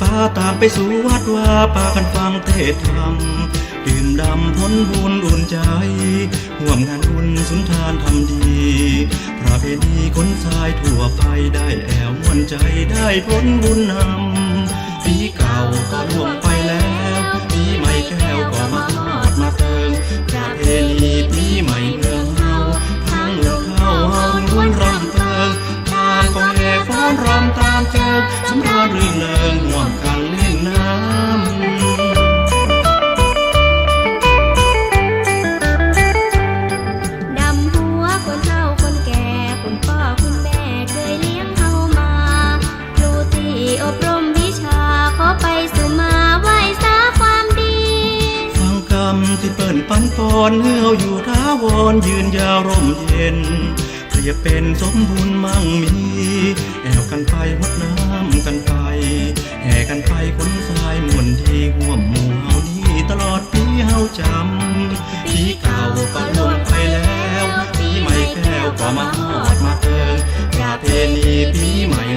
ป้าต่างไปสู่วัดว่าป่ากันฟังเทศธรรมดื่มดำพ้นบุญอุ่นใจห่วมงานบุญสุนทานทำดีประเพณีคนทรายทั่วไปได้แอวมวนใจได้พ้นบุญนำปีเก่าก็ล่วงไปแล้วปีใหม่แก้วก็มาทอดมาเติงประเพณีปีใหม่ ปันปอนเฮืออยู่ท้าวรยืนยาวร่มเย็นเรียบเป็นสมบุญมั่งมีแอวกันไปหดน้ำกันไป แห่กันไปคนสายมวนที่ห่วมหมู่เฮานี้ตลอดปีเฮาจำปีเก่าก็ล่วงไปแล้วปีใหม่แก้วก็มาฮอดมาเติงประเพณีปีใหม่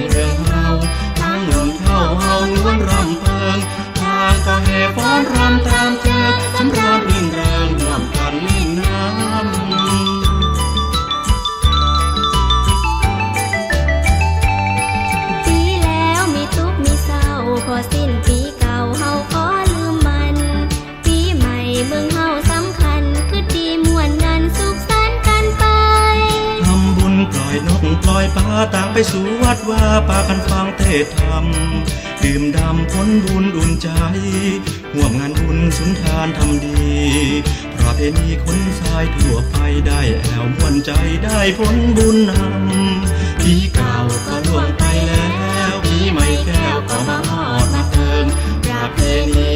าต่างไปสู่วัดว่าปากันฟังเทศธรรม ดื่มดำพ้นบุญอุ่นใจห่วมงานบุญสุนทานทำดีประเพณีคนสายทั่วไปได้แอวมวนใจได้พ้นบุญนำปีเก่าก็ล่วงไปแล้วปีใหม่แก้วก็มาฮอดมาเติงประเพณี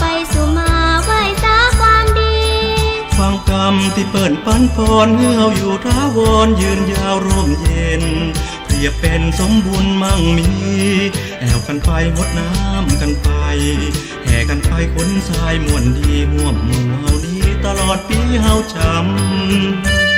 ไปสู่มาไหว้สาความดี ฟังกรรมที่เปิ่นปันปอนเฮืออยู่ท้าวรยืนยาวร่มเย็น เปรียบเป็นสมบุญมั่งมี แอวกันไปหดน้ำกันไป แห่กันไปคนสายมวนดีห่วมหมู่เฮานี้ตลอดปีเฮาจำ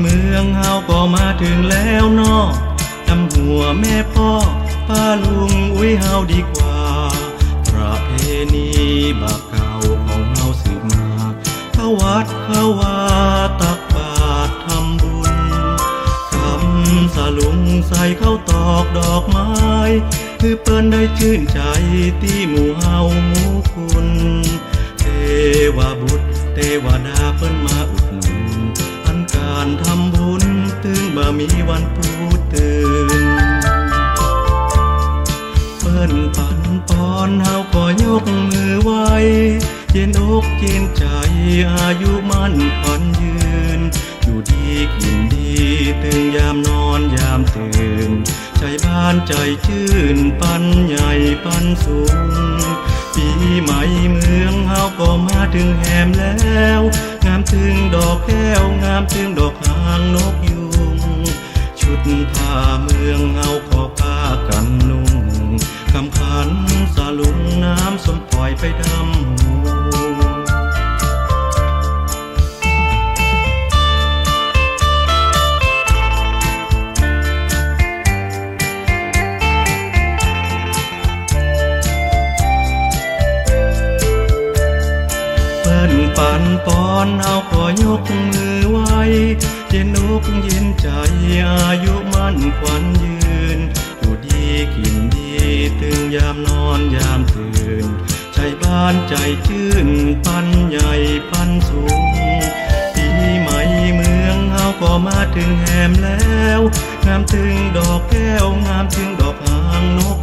เมืองเฮาก็มาถึงแล้วนอทำหัวแม่พ่อป้าลุงอุ้ยเฮาดีกว่า ประเพณีบาเก่าของเฮาสืบมาเข้าวัดเข้าวาตักบาตรทำบุญคำสลุงใส่เข้าตอกดอกไม้ คือเปิ้นได้ชื่นใจที่หมู่เฮาหมู่คุณ เทวบุตรเทวดาเปิ้นมาอุ ทำบุญถึงบ่มีวันปูตื่น เปิ้นปันปอนเฮาก็ยกมือไหวเย็นอกเย็นใจอายุมั่นขวัญยืน อยู่ดีกินดี ตึงยามนอนยามตื่น ใจบ้านใจชื่นปันใหญ่ปันสูง ปีใหม่เมืองเฮาก็มาถึงแหมแล้ว งามถึงดอกแก้วงามถึงดอกหางนกยุง ชุดผ้าเมืองเฮาขอผ้ากันนุ่งคำขันสาลุงน้ำสมปล่อยไปดำหูเปิ้นปันปอนเอาก็ยกมือไหวเย็นอกเย็นใจอายุมั่นขวัญยืน อยู่ดีกินดีตึงยามนอนยามตื่น ใจบ้านใจชื่นปันใหญ่ปันสูงปีใหม่เมืองเอาก็มาถึงแหมแล้ว งามถึงดอกแก้วงามถึงดอกหางนก